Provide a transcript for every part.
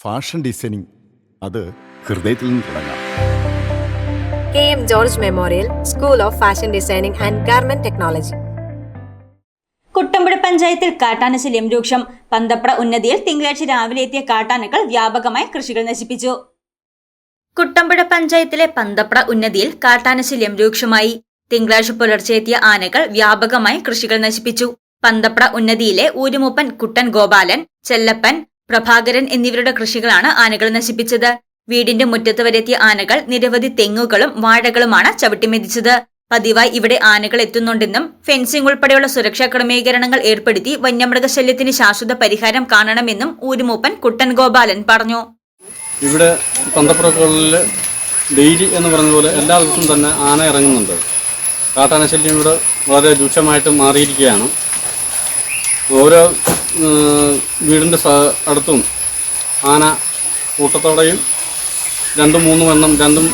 Fashion designing. അത് ഹൃദയത്തിൽ നിന്ന് തുടങ്ങാം. K M George memorial school of fashion designing and garment technology. Kuttampuzha പഞ്ചായത്തിൽ കാട്ടാനശല്യം രൂക്ഷം. പന്തപ്ര ഉന്നതിയിൽ തിങ്കളാഴ്ച രാവിലെ എത്തിയ കാട്ടാനകൾ വ്യാപകമായി കൃഷികൾ നശിപ്പിച്ചു. കുട്ടമ്പുഴ പഞ്ചായത്തിലെ പന്തപ്ര ഉന്നതിയിൽ കാട്ടാനശല്യം രൂക്ഷമായി. തിങ്കളാഴ്ച പുലർച്ചെ എത്തിയ ആനകൾ വ്യാപകമായി കൃഷികൾ നശിപ്പിച്ചു. പന്തപ്ര ഉന്നതിയിലെ ഊരുമുപ്പൻ കുട്ടൻ ഗോപാലൻ ചെല്ലപ്പൻ പ്രഭാകരൻ എന്നിവരുടെ കൃഷികളാണ് ആനകൾ നശിപ്പിച്ചത്. വീടിന്റെ മുറ്റത്ത് വരെത്തിയ ആനകൾ നിരവധി തെങ്ങുകളും വാഴകളുമാണ് ചവിട്ടിമെതിച്ചത്. പതിവായി ഇവിടെ ആനകൾ എത്തുന്നുണ്ടെന്നും ഫെൻസിംഗ് ഉൾപ്പെടെയുള്ള സുരക്ഷാ ക്രമീകരണങ്ങൾ ഏർപ്പെടുത്തി വന്യമൃഗശല്യത്തിന് ശാശ്വത പരിഹാരം കാണണമെന്നും ഊരുമൂപ്പൻ കുട്ടൻ ഗോപാലൻ പറഞ്ഞു. ഇവിടെ പന്തപ്പുറക്കുകളിൽ ഡെയിലി എന്ന് പറഞ്ഞ പോലെ എല്ലാ ദിവസവും തന്നെ ആന ഇറങ്ങുന്നുണ്ട്. കാട്ടാനശല്യം ഇവിടെ വളരെ രൂക്ഷമായിട്ട് മാറിയിരിക്കുകയാണ്. ഓരോ വീടിന്റെ അടുത്തും ആന കൂട്ടത്തോടെയും രണ്ടും മൂന്നും എണ്ണം രണ്ടും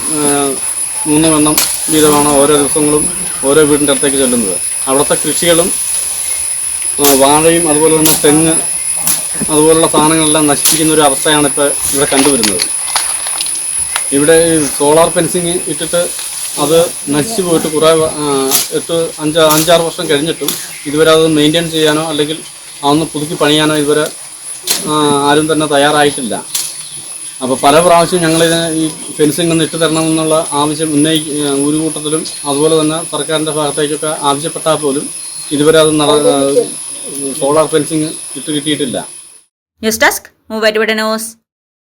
മൂന്നും എണ്ണം വീതമാണ് ഓരോ ദിവസങ്ങളും ഓരോ വീടിന്റെ അടുത്തേക്ക് ചെല്ലുന്നത്. അവിടുത്തെ കൃഷികളും വാഴയും അതുപോലെ തന്നെ തെങ്ങ് അതുപോലുള്ള സാധനങ്ങളെല്ലാം നശിപ്പിക്കുന്ന ഒരു അവസ്ഥയാണ് ഇപ്പോൾ ഇവിടെ കണ്ടുവരുന്നത്. ഇവിടെ സോളാർ ഫെൻസിങ് ഇട്ടിട്ട് അത് നശിച്ചു പോയിട്ട് കുറേ എട്ട് അഞ്ച് അഞ്ചാറ് വർഷം കഴിഞ്ഞിട്ടും ഇതുവരെ അത് മെയിന്റെയിൻ ചെയ്യാനോ അല്ലെങ്കിൽ അതൊന്ന് പുതുക്കി പണിയാനോ ഇതുവരെ ആരും തന്നെ തയ്യാറായിട്ടില്ല. അപ്പോൾ പല പ്രാവശ്യം ഞങ്ങളിത് ഈ ഫെൻസിങ് ഒന്ന് ഇട്ട് തരണമെന്നുള്ള ആവശ്യം ഉന്നയി ഒരു കൂട്ടത്തിലും അതുപോലെ തന്നെ സർക്കാരിന്റെ ഭാഗത്തേക്കൊക്കെ ആവശ്യപ്പെട്ടാൽ പോലും ഇതുവരെ അത് നട സോളാർ ഫെൻസിങ് ഇട്ട് കിട്ടിയിട്ടില്ല. News desk Muvattupuzha news.